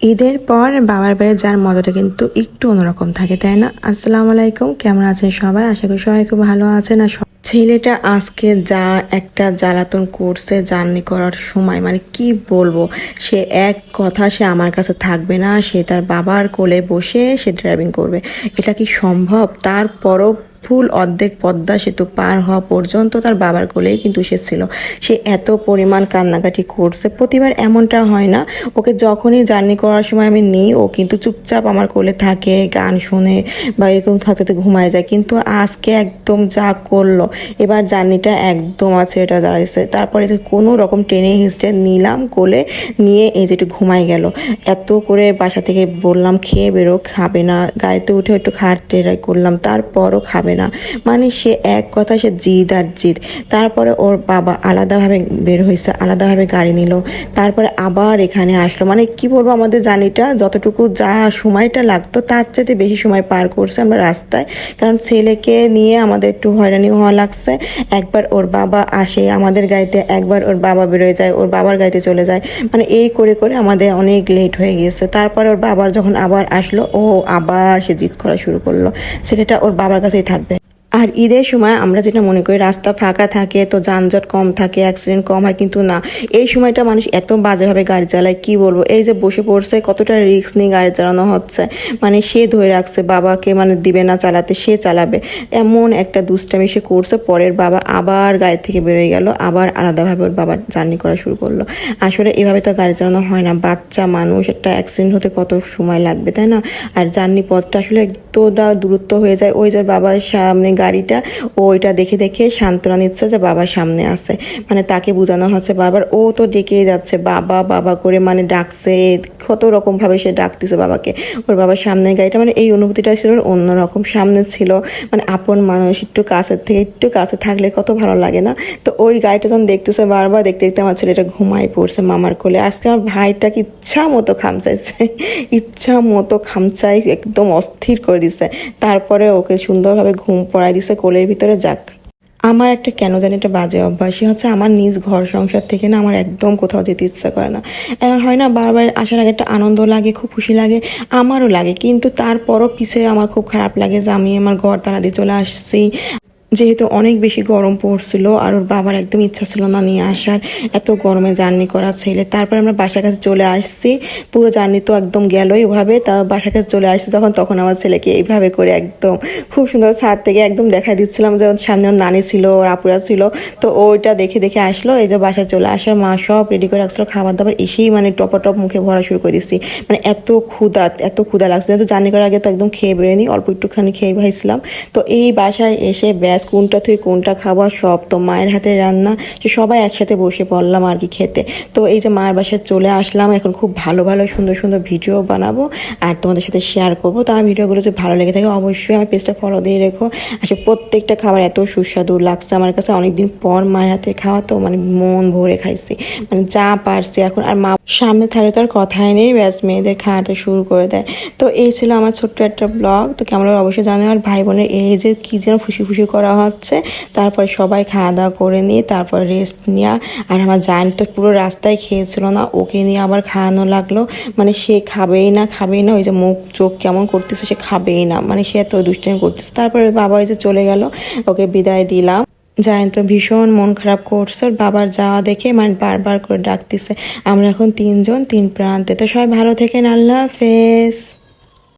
ঈদের পর বাবার বাড়ি যাওয়ার মজাটা কিন্তু একটু অন্যরকম থাকে, তাই না? আসসালামু আলাইকুম, কেমন আছেন সবাই? আশা করি সবাই খুব ভালো আছেন। আর ছেলেটা আজকে যা একটা জ্বালাতন করছে, জার্নি করার সময় মানে কি বলব? সে এক কথা, সে আমার কাছে থাকবে না, সে তার বাবার কোলে বসে সে ড্রাইভিং করবে। এটা কি সম্ভব? তারপরও ফুল অর্ধেক পদ্মা সেতু পার হওয়া পর্যন্ত তার বাবার কোলেই কিন্তু সে ছিল। সে এত পরিমাণ কান্নাকাটি করছে, প্রতিবার এমনটা হয় না। ওকে যখনই জার্নি করার সময় আমি নিই, ও কিন্তু চুপচাপ আমার কোলে থাকে, গান শুনে বা এরকম থাকতে থাকতে ঘুমায় যায়। কিন্তু আজকে একদম যা করল, এবার জার্নিটা একদম আছে, এটা দাঁড়িয়েছে। তারপরে যে কোনো রকম টেনে হিস্টে নিলাম কোলে, নিয়ে এই যে একটু ঘুমাই গেল। এত করে বাসা থেকে বললাম, খেয়ে বেরো, খাবে না। গাড়িতে উঠে একটু খাট ট্রাই করলাম, তারপরও খাবে না। মানে সে এক কথা, সে জিদ আর জিদ। তারপরে ওর বাবা আলাদাভাবে বের হয়েছে আলাদাভাবে গাড়ি নিল। তারপরে আবার এখানে আসলো। মানে কি বলব আমাদের জার্নিটা? যতটুকু যা সময়টা লাগতো, তার চাইতে বেশি সময় পার করছে আমরা রাস্তায়। কারণ ছেলেকে নিয়ে আমাদের একটু হয়রানি হওয়া লাগছে। একবার ওর বাবা আসে আমাদের গাড়িতে, একবার ওর বাবা বেরোয় যায়, ওর বাবার গাড়িতে চলে যায়। মানে এই করে করে আমাদের অনেক লেট হয়ে গিয়েছে। তারপরে ওর বাবার যখন আবার আসলো, ও আবার সে জিদ করা শুরু করল। ছেলেটা ওর বাবার কাছেই থাকবে আর ঈদের সময় আমরা যেটা মনে করি, রাস্তা ফাঁকা থাকে, তো যানজট কম থাকে অ্যাক্সিডেন্ট কম হয়, কিন্তু না। এই সময়টা মানুষ এত বাজেভাবে গাড়ি চালায়, কি বলব? এই যে বসে পড়ছে, কতটা রিস্ক নিয়ে গাড়ি চালানো হচ্ছে? মানে সে ধরে রাখছে, বাবাকে মানে দিবে না চালাতে, সে চালাবে। এমন একটা দুষ্টামি সে করছে, পরের বাবা আবার গাড়ি থেকে বেরোয় গেল, আবার আলাদাভাবে ওর বাবা জার্নি করা শুরু করল। আসলে এভাবে তো গাড়ি চালানো হয় না। বাচ্চা, মানুষ, একটা অ্যাক্সিডেন্ট হতে কত সময় লাগবে, তাই না? আর জার্নি পথটা আসলে এতটা দূরত্ব হয়ে যায়, ওই যে বাবার সামনে গাড়িটা, ও ওইটা দেখে দেখে সান্ত্বনা নিচ্ছে যে বাবার সামনে আছে। মানে তাকে বোঝানো হচ্ছে বাবার, ও তো ডেকে যাচ্ছে, বাবা বাবা করে মানে ডাকছে, কত রকম ভাবে সে ডাকতেছে বাবাকে। ওর বাবার সামনে গাড়িটা মানে এই অনুভূতিটা ছিল অন্যরকম, সামনে ছিল মানে আপন মানুষ, একটু কাছের থেকে, একটু কাছে থাকলে কত ভালো লাগে না? তো ওই গাড়িটা যখন দেখতেছে বারবার, দেখতে দেখতে আমার ছেলেটা ঘুমাই পড়ছে মামার কোলে। আজকে আমার ভাইটাকে ইচ্ছা মতো খামচাইছে, ইচ্ছা মতো খামচাই একদম অস্থির করে দিছে। তারপরে ওকে সুন্দরভাবে ঘুম পড়াই দিছে কোলের ভিতরে, যাক। আমার একটা কেন জানি একটা বাজে অভ্যাসই হচ্ছে, আমার নিজ ঘর সংসার থেকে না আমার একদম কোথাও যেতে ইচ্ছা করে না। এমন হয় না বারবার আসার আগে একটা আনন্দ লাগে, খুব খুশি লাগে, আমারও লাগে, কিন্তু তারপরও পিছের আমার খুব খারাপ লাগে যে আমি আমার ঘর তারা দিয়ে চলে আসছি। যেহেতু অনেক বেশি গরম পড়ছিল আর ওর বাবার একদম ইচ্ছা ছিল না নিয়ে আসার, এত গরমে জার্নি করা ছেলে। তারপর আমরা বাসার কাছে চলে আসছি, পুরো জার্নি তো একদম গেলই ওভাবে তা বাসার কাছে চলে আসছি যখন, তখন আমার ছেলেকে এইভাবে করে একদম খুব সুন্দর ছাদ থেকে একদম দেখাই দিচ্ছিলাম যে সামনে ওর নানি ছিল, ওর আপুরা ছিল। তো ওইটা দেখে দেখে আসলো, এই যে বাসায় চলে আসার, মা সব রেডি করে রাখছিল খাবার দাবার এসেই মানে টপা টপ মুখে ভরা শুরু করে দিচ্ছি। মানে এত ক্ষুদা এত ক্ষুদা লাগছে। তো জার্নি করার আগে তো একদম খেয়ে বেরোয়নি, অল্প একটুখানি খেয়ে ভাইছিলাম। তো এই বাসায় এসে ব্যাস কোনটা থেকে কোনটা খাওয়া সব তো মায়ের হাতে রান্না। যে সবাই একসাথে বসে পড়লাম আর কি খেতে। তো এই যে মায়ের বাসায় চলে আসলাম, এখন খুব ভালো ভালো সুন্দর সুন্দর ভিডিও বানাবো আর তোমাদের সাথে শেয়ার করব। তো আমার ভিডিওগুলো যদি ভালো লেগে থাকে, অবশ্যই আমার পেজটা ফলো দিয়ে রেখো। আসলে প্রত্যেকটা খাবার এত সুস্বাদু লাগছে আমার কাছে। অনেকদিন পর মায়ের হাতে খাওয়া তো মানে মন ভরে খাইছি। মানে যা পারছি এখন। আর মা সামনে থাকলে তো আর কথাই নেই, ব্যাস মেয়েদের খাওয়াটা শুরু করে দেয়। তো এই ছিল আমার ছোট্ট একটা ব্লগ তো কেমন অবশ্যই জানো আর ভাই বোনের এই যে কি যেন খুশি খুশি করা হচ্ছে। তারপর সবাই খাওয়া দাওয়া করে নিয়ে তারপর রেস্ট নেওয়া। আর আমার জায়েন্ট তো পুরো রাস্তায় খেয়েছিল না, ওকে নিয়ে আবার খাওয়ানো লাগল। মানে সে খাবেই না খাবেই না, ওই যে মুখ, চোখ কেমন করতেছে সে খাবেই না। মানে সে এত দুষ্টামি করতেছে। তারপরে বাবা ওই যে চলে গেল, ওকে বিদায় দিলাম। জায়েন্ট তো ভীষণ মন খারাপ করছে বাবার যাওয়া দেখে মানে বারবার করে ডাকতেছে। আমরা এখন তিনজন, তিন প্রান্তে। তো সবাই ভালো থেকেন, আল্লাহ হাফেজ।